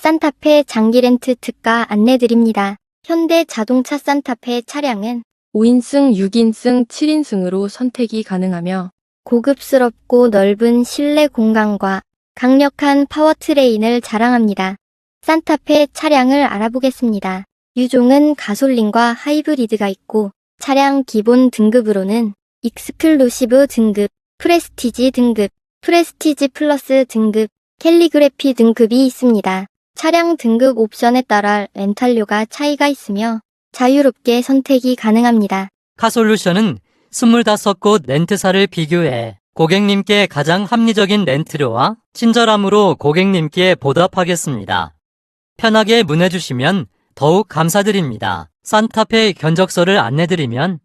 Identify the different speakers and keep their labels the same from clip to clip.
Speaker 1: 산타페 장기 렌트 특가 안내드립니다. 현대 자동차 산타페 차량은
Speaker 2: 5인승, 6인승, 7인승으로 선택이 가능하며
Speaker 1: 고급스럽고 넓은 실내 공간과 강력한 파워트레인을 자랑합니다. 산타페 차량을 알아보겠습니다. 유종은 가솔린과 하이브리드가 있고 차량 기본 등급으로는 익스클루시브 등급, 프레스티지 등급, 프레스티지 플러스 등급, 캘리그래피 등급이 있습니다. 차량 등급 옵션에 따라 렌탈료가 차이가 있으며 자유롭게 선택이 가능합니다.
Speaker 3: 카솔루션은 25곳 렌트사를 비교해 고객님께 가장 합리적인 렌트료와 친절함으로 고객님께 보답하겠습니다. 편하게 문의주시면 더욱 감사드립니다. 산타페 견적서를 안내드리면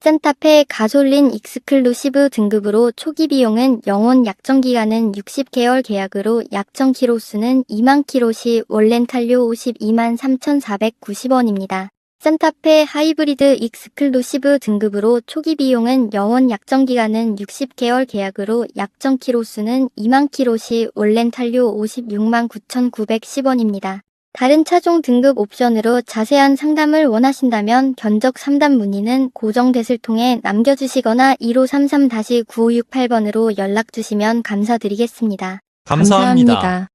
Speaker 1: 센타페 가솔린 익스클루시브 등급으로 초기 비용은 영원 약정 기간은 60개월 계약으로 약정 키로수는 2만 키로 시 원렌탈료 52만 3,490원입니다. 센타페 하이브리드 익스클루시브 등급으로 초기 비용은 영원 약정 기간은 60개월 계약으로 약정 키로수는 2만 키로 시 원렌탈료 56만 9,910원입니다. 다른 차종 등급 옵션으로 자세한 상담을 원하신다면 견적 상담 문의는 고정 대을 통해 남겨주시거나 1533-9568번으로 연락 주시면 감사드리겠습니다.
Speaker 4: 감사합니다.
Speaker 2: 감사합니다.